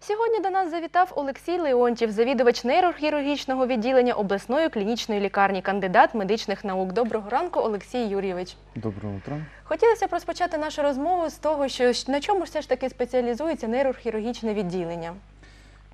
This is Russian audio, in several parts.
Сьогодні до нас завітав Олексій Леонтів, завідувач нейрохірургічного відділення обласної клінічної лікарні, кандидат медичних наук. Доброго ранку, Олексій Юрійович. Доброе утро. Хотілося б розпочати нашу розмову з того, що на чому ж все ж таки спеціалізується нейрохірургічне відділення.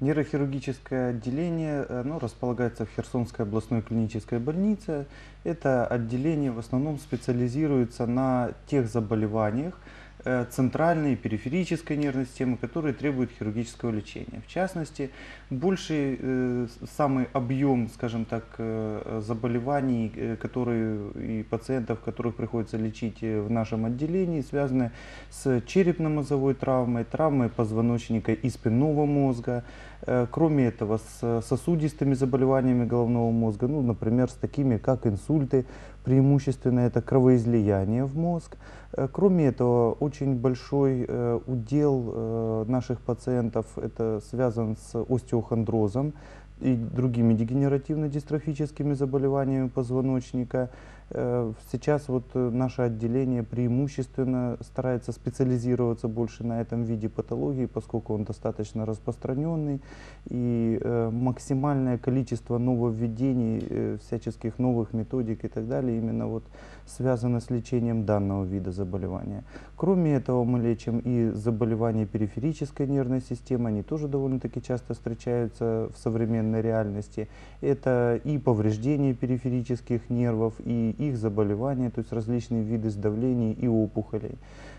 Нейрохирургическое отделение э, оно располагается в Херсонской областной клинической больнице. Это отделение в основном специализируется на тех заболеваниях э, центральной и периферической нервной системы, которые требуют хирургического лечения. В частности, больший э, самый объем, скажем так, э, заболеваний, э, которые и пациентов, которых приходится лечить э, в нашем отделении, связаны с черепно-мозговой травмой, травмой позвоночника и спинного мозга. Э, Кроме этого, с сосудистыми заболеваниями головного мозга, ну, например, с такими как инсульты, преимущественно это кровоизлияние в мозг. Э, Кроме этого, очень большой э, удел э, наших пациентов это связан с остеохондрозом и другими дегенеративно-дистрофическими заболеваниями позвоночника. Э, Сейчас вот э, наше отделение преимущественно старается специализироваться больше на этом виде патологии, поскольку он достаточно распространенный и э, максимальное количество нововведений, всяческих новых методик и так далее именно вот связано с лечением данного вида заболевания. Кроме этого мы лечим и заболевания периферической нервной системы, они тоже довольно-таки часто встречаются в современной реальности. Это и повреждения периферических нервов, и их заболевания, то есть различные виды сдавлений и опухолей.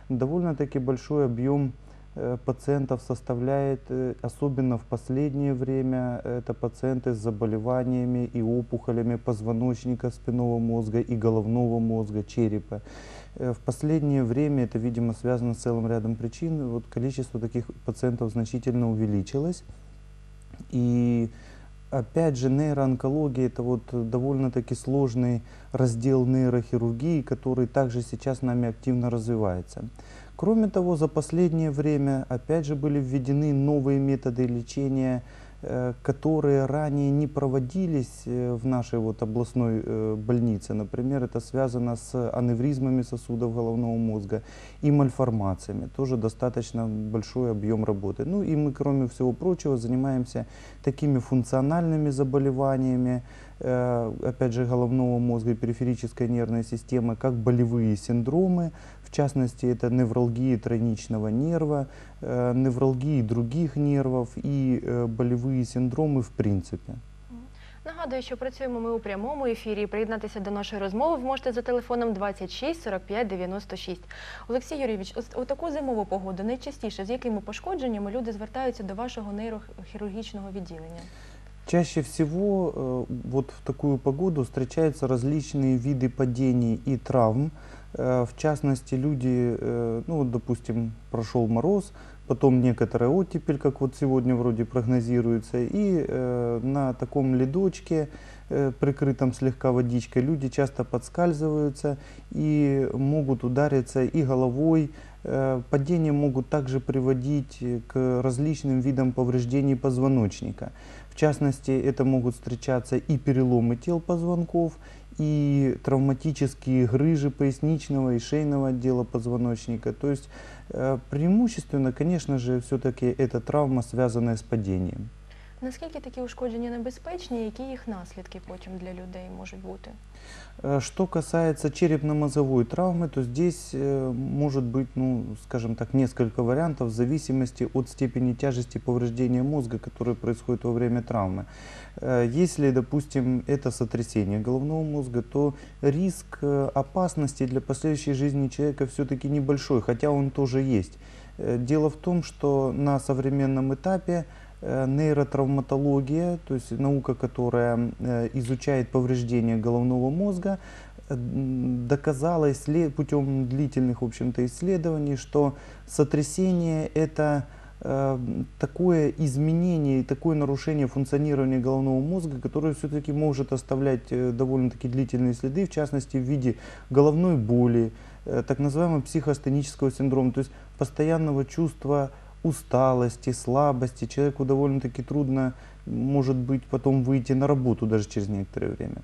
Довольно-таки большой объем э, пациентов составляет, э, особенно в последнее время, это пациенты с заболеваниями и опухолями позвоночника, спинного мозга и головного мозга, черепа. Э, В последнее время это, видимо, связано с целым рядом причин. Вот количество таких пациентов значительно увеличилось. И опять же, нейроонкология это вот довольно-таки сложный раздел нейрохирургии, который также сейчас нами активно развивается. Кроме того, за последнее время опять же были введены новые методы лечения, которые ранее не проводились э, в нашей вот областной э, больнице. Например, это связано с аневризмами сосудов головного мозга и мальформациями. Тоже достаточно большой объем работы. Ну и мы, кроме всего прочего, занимаемся такими функциональными заболеваниями, э, опять же, головного мозга и периферической нервной системы, как болевые синдромы, в частности, это невралгия тройничного нерва, э, невралгии других нервов и э, болевые синдромы в принципе. Нагадую, що працюємо ми у прямому ефірі. Приєднатися до нашої розмови ви можете за телефоном 26 45 96. Олексій Юрійович, ось у таку зимову погоду найчастіше з якими пошкодженнями люди звертаються до вашого нейрохірургічного відділення? Чаще всего э, вот в такую погоду встречаются различные виды падений и травм. Э, В частности, люди, э, ну вот, допустим, прошел мороз, потом некоторая оттепель, как вот сегодня вроде прогнозируется, и э, на таком ледочке, э, прикрытом слегка водичкой, люди часто подскальзываются и могут удариться и головой. Э, Падения могут также приводить к различным видам повреждений позвоночника. В частности, это могут встречаться и переломы тел позвонков, и травматические грыжи поясничного и шейного отдела позвоночника. То есть э, преимущественно, конечно же, все-таки это травма, связанная с падением. Наскільки такі ушкодження небезпечні, які їх наслідки потім для людей можуть бути? Э, Что касается черепно-мозговой травмы, то здесь э, может быть, ну, скажем так, несколько вариантов в зависимости от степени тяжести повреждения мозга, которое происходит во время травмы. Э, Если, допустим, это сотрясение головного мозга, то риск э, опасности для последующей жизни человека все-таки небольшой, хотя он тоже есть. Э, Дело в том, что на современном этапе э, нейротравматология, то есть наука, которая э, изучает повреждения головного мозга, э, доказала путем длительных, в общем-то, исследований, что сотрясение это э, такое изменение и такое нарушение функционирования головного мозга, которое все-таки может оставлять э, довольно-таки длительные следы, в частности в виде головной боли, э, так называемого психостенического синдрома, то есть постоянного чувства усталости, слабости. Человеку довольно-таки трудно, может быть, потом выйти на работу даже через некоторое время.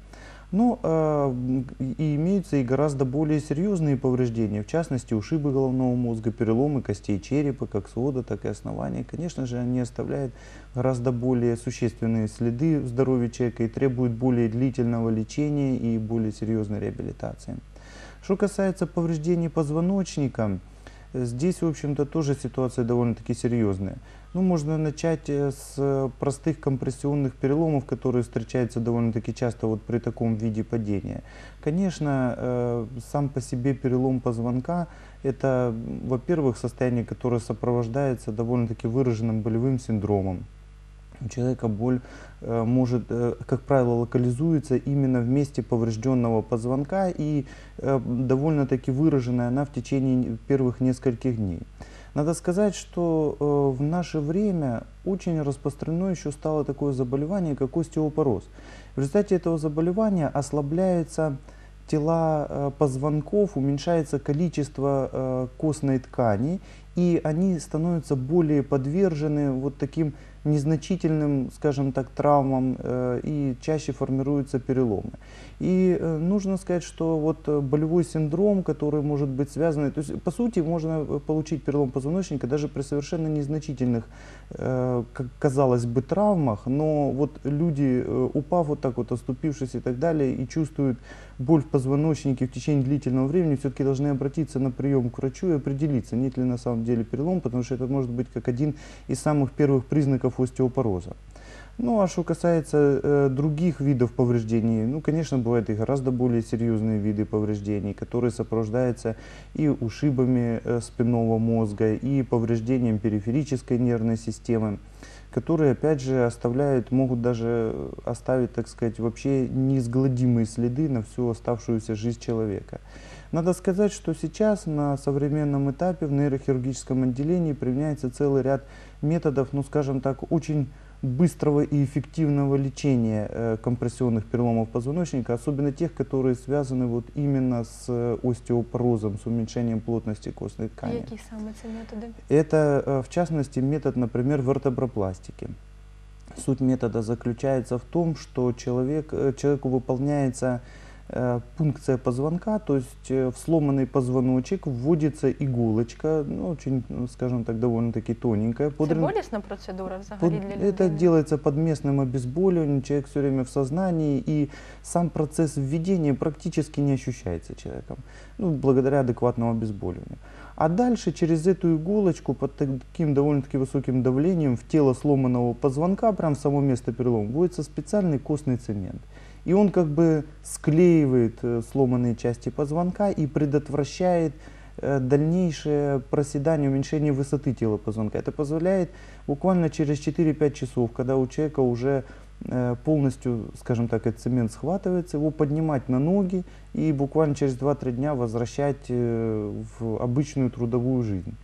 Ну, э, и имеются и гораздо более серьезные повреждения, в частности, ушибы головного мозга, переломы костей черепа, как свода, так и основания. Конечно же, они оставляют гораздо более существенные следы в здоровье человека и требуют более длительного лечения и более серьезной реабилитации. Что касается повреждений позвоночника, здесь, в общем-то, тоже ситуация довольно-таки серьезная. Ну, можно начать э, с простых компрессионных переломов, которые встречаются довольно-таки часто вот при таком виде падения. Конечно, э, сам по себе перелом позвонка – это, во-первых, состояние, которое сопровождается довольно-таки выраженным болевым синдромом. У человека боль э, может, э, как правило, локализуется именно в месте поврежденного позвонка и э, довольно-таки выраженная она в течение первых нескольких дней. Надо сказать, что э, в наше время очень распространено еще стало такое заболевание, как остеопороз. В результате этого заболевания ослабляются тела э, позвонков, уменьшается количество э, костной ткани, и они становятся более подвержены вот таким незначительным, скажем так, травмам, э, и чаще формируются переломы. И э, нужно сказать, что вот э, болевой синдром, который может быть связан, то есть по сути можно получить перелом позвоночника даже при совершенно незначительных, как казалось бы, травмах, но вот люди, упав вот так вот, оступившись и так далее, и чувствуют боль в позвоночнике в течение длительного времени, все-таки должны обратиться на прием к врачу и определиться, нет ли на самом деле перелом, потому что это может быть как один из самых первых признаков остеопороза. Ну а что касается э, других видов повреждений, ну, конечно, бывают и гораздо более серьезные виды повреждений, которые сопровождаются и ушибами э, спинного мозга, и повреждением периферической нервной системы, которые, опять же, оставляют, могут даже оставить, так сказать, вообще неизгладимые следы на всю оставшуюся жизнь человека. Надо сказать, что сейчас на современном этапе в нейрохирургическом отделении применяется целый ряд методов, ну скажем так, очень быстрого и эффективного лечения э, компрессионных переломов позвоночника, особенно тех, которые связаны вот именно с э, остеопорозом, с уменьшением плотности костной ткани. Які саме це методи? Это, э, в частности, метод, например, вертебропластики. Суть метода заключается в том, что человек, человеку выполняется пункция позвонка, то есть э, в сломанный позвоночек вводится иголочка, ну, очень, ну, скажем так, довольно-таки тоненькая. Це под рен- болісна процедура взагалі под- для это делается под местным обезболиванием, человек все время в сознании, и сам процесс введения практически не ощущается человеком, ну, благодаря адекватному обезболиванию. А дальше через эту иголочку под таким довольно-таки высоким давлением в тело сломанного позвонка, прям в само место перелома, вводится специальный костный цемент. И он как бы склеивает э, сломанные части позвонка и предотвращает э, дальнейшее проседание, уменьшение высоты тела позвонка. Это позволяет буквально через 4-5 часов, когда у человека уже э, полностью, скажем так, этот цемент схватывается, его поднимать на ноги и буквально через 2-3 дня возвращать в обычную трудовую жизнь.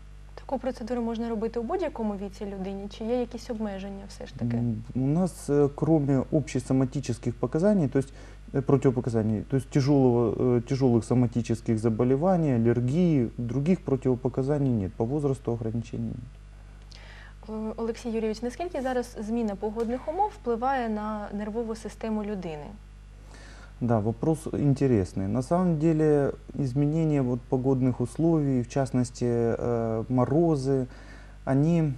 Таку процедуру можна робити у будь-якому віці людині, чи є якісь обмеження все ж таки? М, У нас, э, кроме общесоматических показаний, то есть э, противопоказаний, то есть тяжелого, э, тяжелых соматических заболеваний, аллергии, других противопоказаний нет. По возрасту ограничений нет. Е, Олексій Юрійович, наскільки зараз зміна погодних умов впливає на нервову систему людини? Да, вопрос интересный. На самом деле изменения вот погодных условий, в частности э, морозы, они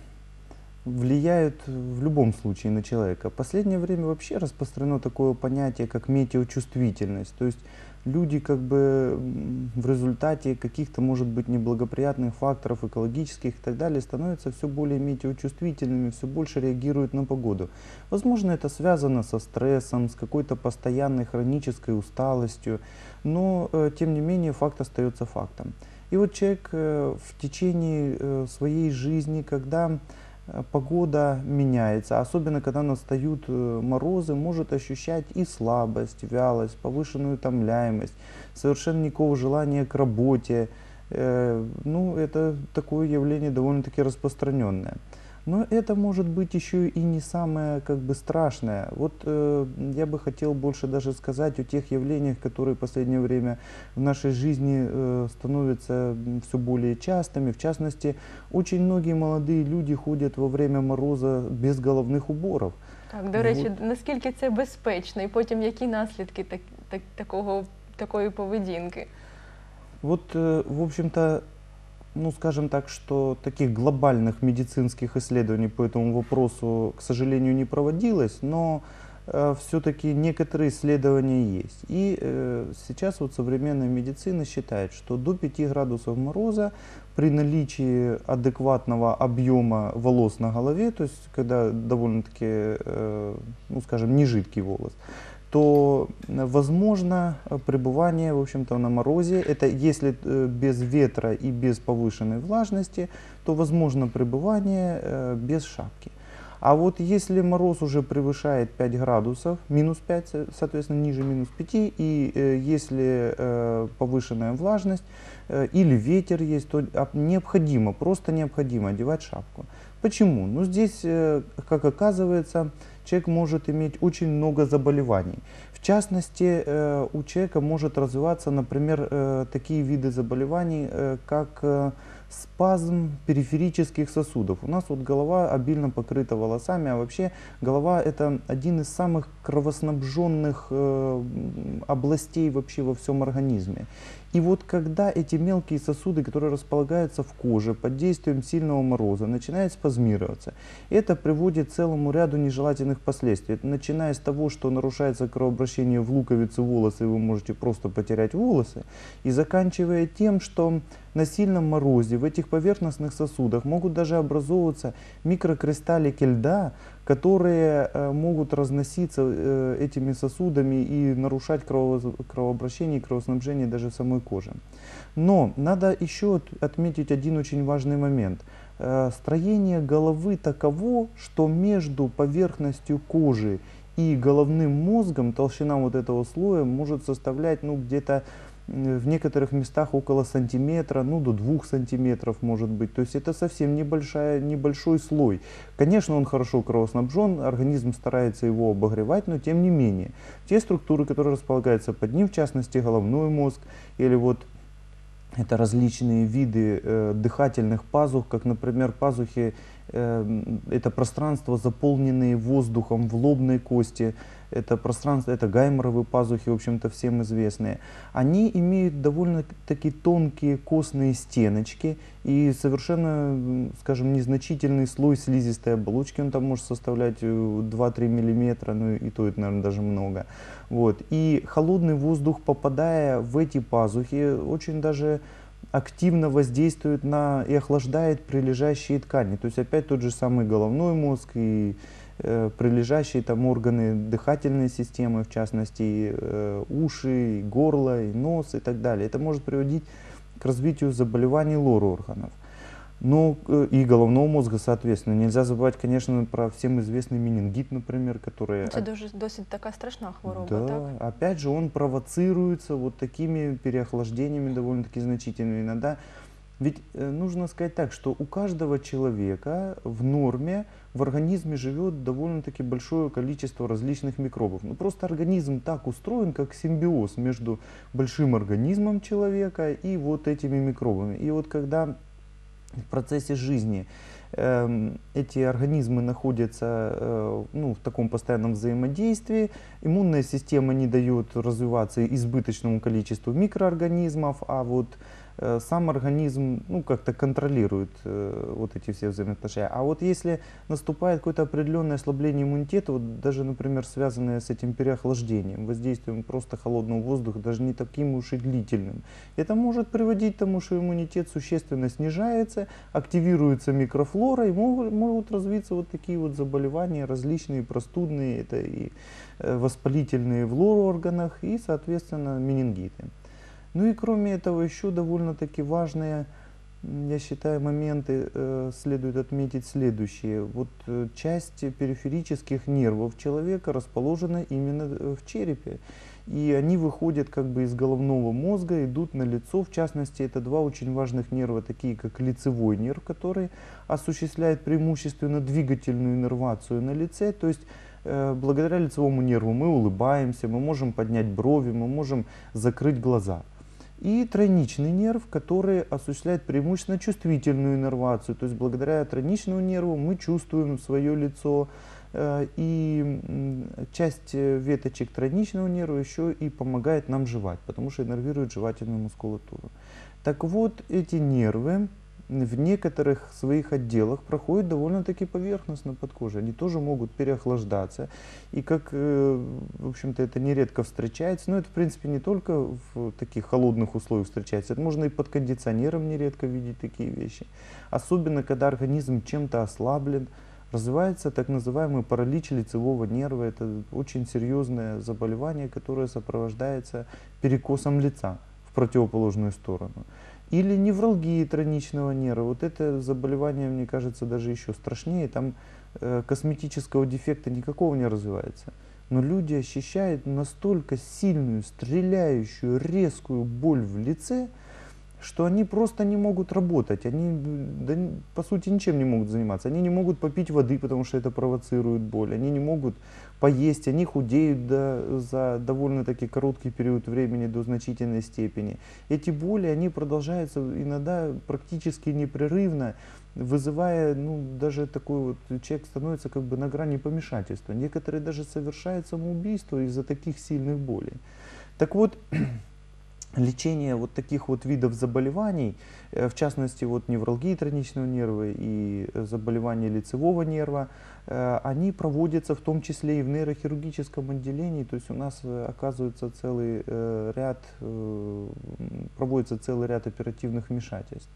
влияют в любом случае на человека. В последнее время вообще распространено такое понятие, как метеочувствительность. То есть люди как бы в результате каких-то, может быть, неблагоприятных факторов экологических и так далее становятся все более метеочувствительными, все больше реагируют на погоду. Возможно, это связано со стрессом, с какой-то постоянной хронической усталостью, но э, тем не менее факт остается фактом. И вот человек э, в течение э, своей жизни, когда погода меняется, особенно когда настают э, морозы, может ощущать и слабость, вялость, повышенную утомляемость, совершенно никакого желания к работе. Э, Ну, это такое явление довольно-таки распространенное. Но это может быть еще и не самое как бы страшное. Вот э, я бы хотел больше даже сказать о тех явлениях, которые в последнее время в нашей жизни э, становятся все более частыми. В частности, очень многие молодые люди ходят во время мороза без головных уборов. Так, до речі, наскільки це безпечно, і потім які наслідки так, так, такого, такої поведінки? Вот, э, в общем-то, ну, скажем так, что таких глобальных медицинских исследований по этому вопросу, к сожалению, не проводилось, но все-таки некоторые исследования есть. И э, сейчас вот современная медицина считает, что до 5 градусов мороза при наличии адекватного объема волос на голове, то есть когда довольно-таки, э, ну скажем, не жидкий волос, то возможно пребывание, в общем-то, на морозе. Это если э, без ветра и без повышенной влажности, то возможно пребывание э, без шапки. А вот если мороз уже превышает 5 градусов, минус 5, соответственно, ниже минус 5, и э, если э, повышенная влажность э, или ветер есть, то необходимо, просто необходимо одевать шапку. Почему? Ну здесь, э, как оказывается, человек может иметь очень много заболеваний. В частности, э, у человека может развиваться, например, э, такие виды заболеваний, э, как спазм периферических сосудов. У нас вот голова обильно покрыта волосами, а вообще голова это один из самых кровоснабженных областей вообще во всем организме. И вот когда эти мелкие сосуды, которые располагаются в коже под действием сильного мороза, начинают спазмироваться, это приводит к целому ряду нежелательных последствий. Это начиная с того, что нарушается кровообращение в луковицы волосы, и вы можете просто потерять волосы, и заканчивая тем, что на сильном морозе в этих поверхностных сосудах могут даже образовываться микрокристаллики льда, которые э, могут разноситься э, этими сосудами и нарушать кровообращение и кровоснабжение даже самой кожи. Но надо еще отметить один очень важный момент. Э, строение головы таково, что между поверхностью кожи и головным мозгом толщина вот этого слоя может составлять ну, где-то в некоторых местах около сантиметра, ну до двух сантиметров может быть. То есть это совсем небольшая, небольшой слой. Конечно, он хорошо кровоснабжен, организм старается его обогревать, но тем не менее. Те структуры, которые располагаются под ним, в частности головной мозг или вот это различные виды э, дыхательных пазух, как, например, пазухи, э, это пространство, заполненные воздухом в лобной кости, это пространство, это гайморовые пазухи, в общем-то, всем известные, они имеют довольно-таки тонкие костные стеночки и совершенно, скажем, незначительный слой слизистой оболочки, он там может составлять 2-3 э, миллиметра, ну и то это, наверное, даже много. Вот. И холодный воздух, попадая в эти пазухи, очень даже активно воздействует на и охлаждает прилежащие ткани. То есть опять тот же самый головной мозг и Э, прилежащие там органы дыхательной системы, в частности э, уши, и горло, и нос и так далее. Это может приводить к развитию заболеваний лор-органов. Ну и головного мозга, соответственно. Нельзя забывать, конечно, про всем известный менингит, например, который... Это дуже, досить такая страшная хвороба, да, так? опять же, он провоцируется вот такими переохлаждениями довольно-таки значительными. Иногда ведь э, нужно сказать так, что у каждого человека в норме в организме живет довольно-таки большое количество различных микробов. Ну, просто организм так устроен, как симбиоз между большим организмом человека и вот этими микробами. И вот когда в процессе жизни. Э, эти организмы находятся э, ну, в таком постоянном взаимодействии, иммунная система не дает развиваться избыточному количеству микроорганизмов, а вот сам организм ну, как-то контролирует э, вот эти все взаимоотношения. А вот если наступает какое-то определенное ослабление иммунитета, вот даже, например, связанное с этим переохлаждением, воздействием просто холодного воздуха, даже не таким уж и длительным, это может приводить к тому, что иммунитет существенно снижается, активируется микрофлора, и могут, могут развиться вот такие вот заболевания различные, простудные, это и э, воспалительные в лор-органах, и, соответственно, менингиты. Ну и кроме этого еще довольно-таки важные, я считаю, моменты э, следует отметить следующие. Вот э, часть периферических нервов человека расположена именно э, в черепе. и они выходят как бы из головного мозга, идут на лицо. В частности, это два очень важных нерва, такие как лицевой нерв, который осуществляет преимущественно двигательную иннервацию на лице. То есть э, благодаря лицевому нерву мы улыбаемся, мы можем поднять брови, мы можем закрыть глаза. И тройничный нерв, который осуществляет преимущественно чувствительную иннервацию. То есть благодаря тройничному нерву мы чувствуем свое лицо, Э, И часть веточек тройничного нерва еще и помогает нам жевать, потому что иннервирует жевательную мускулатуру. Так вот, эти нервы в некоторых своих отделах проходят довольно-таки поверхностно под кожей. Они тоже могут переохлаждаться. И как, э, в общем-то, это нередко встречается, но это, в принципе, не только в таких холодных условиях встречается, это можно и под кондиционером нередко видеть такие вещи. Особенно, когда организм чем-то ослаблен, развивается так называемый паралич лицевого нерва. Это очень серьезное заболевание, которое сопровождается перекосом лица в противоположную сторону. Или невралгии тройничного нерва. Вот это заболевание, мне кажется, даже еще страшнее. Там э, косметического дефекта никакого не развивается. Но люди ощущают настолько сильную, стреляющую, резкую боль в лице, что они просто не могут работать, они да, по сути ничем не могут заниматься, они не могут попить воды, потому что это провоцирует боль, они не могут поесть, они худеют до, за довольно-таки короткий период времени до значительной степени. Эти боли, они продолжаются иногда практически непрерывно, вызывая, ну, даже такой вот, человек становится как бы на грани помешательства. Некоторые даже совершают самоубийство из-за таких сильных болей. Так вот, лечение вот таких вот видов заболеваний, э, в частности вот невралгии тройничного нерва и э, заболевания лицевого нерва, э, они проводятся в том числе и в нейрохирургическом отделении, то есть у нас оказывается целый ряд, проводится целый ряд оперативных вмешательств.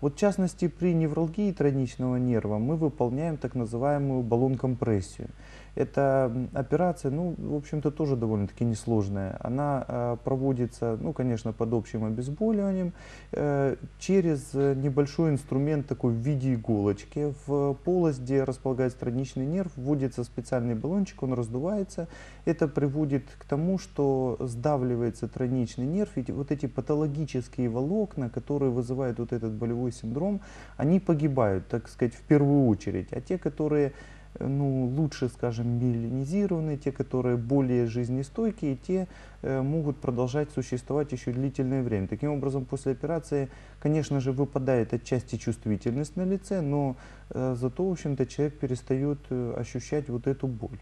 Вот в частности при невралгии тройничного нерва мы выполняем так называемую баллон-компрессию. Эта операция, ну, в общем-то, тоже довольно-таки несложная. Она э, проводится, ну, конечно, под общим обезболиванием, э, через э, небольшой инструмент такой в виде иголочки. В полость, где располагается тройничный нерв, вводится специальный баллончик, он раздувается. Это приводит к тому, что сдавливается тройничный нерв, и вот эти патологические волокна, которые вызывают вот этот болевой синдром, они погибают, так сказать, в первую очередь. А те, которые ну, лучше, скажем, миелинизированы, те, которые более жизнестойкие, те э, могут продолжать существовать еще длительное время. Таким образом, после операции, конечно же, выпадает отчасти чувствительность на лице, но э, зато, в общем-то, человек перестает э, ощущать вот эту боль.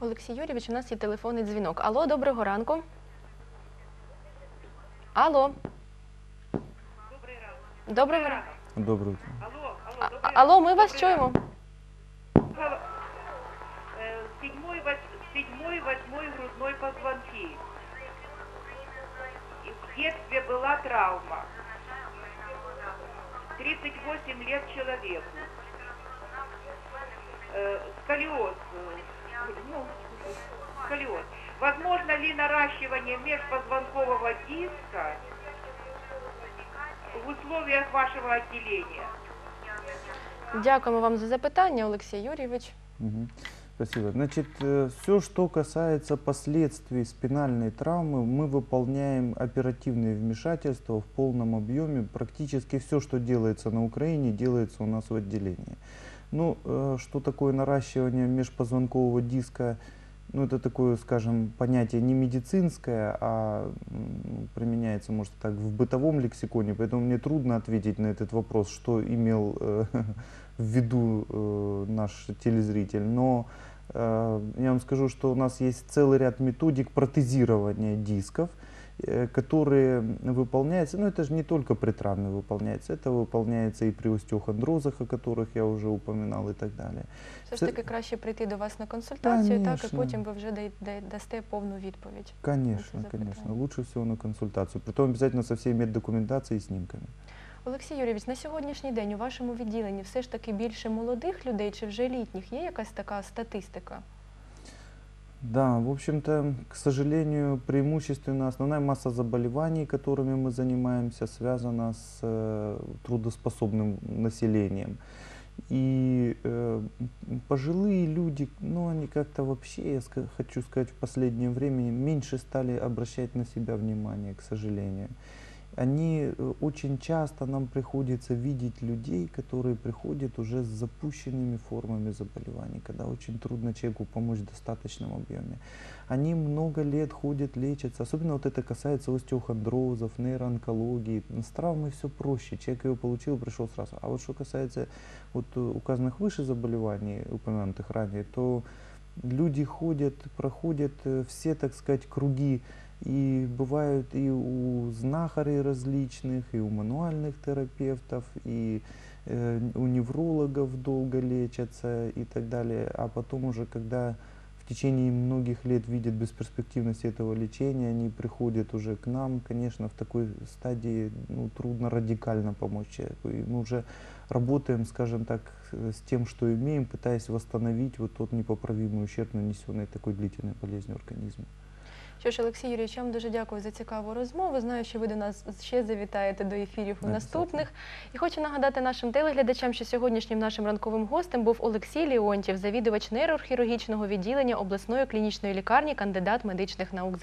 Олексій Юрійович, у нас є телефонний дзвінок. Алло, доброго ранку. Алло, Добрий ранок. доброго ранку. Доброе утро. Алло, алло, А- добрий Алло, ми ранок. вас Добрий чуємо. ранок. седьмой, восьмой грудной позвонки. И в детстве была травма. 38 лет человеку. Э, Сколиоз. э, Ну, сколиоз. Возможно ли наращивание межпозвонкового диска в условиях вашего отделения? Дякуємо вам за запитання, Олексій Юрійович. Мгм. Спасибо. Значит, все, что касается последствий спинальной травмы, мы выполняем оперативные вмешательства в полном объеме. Практически все, что делается на Украине, делается у нас в отделении. Ну, э, что такое наращивание межпозвонкового диска? Ну, это такое, скажем, понятие не медицинское, а применяется, может, так, в бытовом лексиконе, поэтому мне трудно ответить на этот вопрос, что имел э, в виду э, наш телезритель. Но э, я вам скажу, что у нас есть целый ряд методик протезирования дисков, э, которые выполняются, ну это же не только при травме выполняется, это выполняется и при остеохондрозах, о которых я уже упоминал и так далее. Все ж Це- таки краще прийти до вас на консультацію, так і Конечно. потім ви вже дай- дай- дасте повну відповідь. Конечно, Это конечно. запытание. Лучше всего на консультацию. Притом обязательно со всей меддокументацией и снимками. Олексій Юрійович, на сьогоднішній день у вашому відділенні все ж таки більше молодих людей чи вже літніх? Є якась така статистика? Да, в общем-то, к сожалению, преимущественно основная масса заболеваний, которыми мы занимаемся, связана с э, трудоспособным населением. И э, м, пожилые люди, ну, они как-то вообще, я ска- хочу сказать, в последнее время меньше стали обращать на себя внимание, к сожалению. Они э, очень часто нам приходится видеть людей, которые приходят уже с запущенными формами заболеваний, когда очень трудно человеку помочь в достаточном объеме. Они много лет ходят, лечатся, особенно вот это касается остеохондрозов, нейроонкологии. С травмой все проще, человек ее получил, пришел сразу. А вот что касается вот э, указанных выше заболеваний, упомянутых ранее, то люди ходят, проходят э, все, так сказать, круги и бывают и у знахарей различных, и у мануальных терапевтов, и э, у неврологов долго лечатся и так далее. А потом уже, когда в течение многих лет видят бесперспективность этого лечения, они приходят уже к нам, конечно, в такой стадии ну, трудно радикально помочь человеку. И мы уже работаем, скажем так, с тем, что имеем, пытаясь восстановить вот тот непоправимый ущерб, нанесенный такой длительной болезнью организму. Що ж, Олексій Юрійович, я вам дуже дякую за цікаву розмову. Знаю, що ви до нас ще завітаєте до ефірів у наступних. І хочу нагадати нашим телеглядачам, що сьогоднішнім нашим ранковим гостем був Олексій Леонтів, завідувач нейрохірургічного відділення обласної клінічної лікарні, кандидат медичних наук.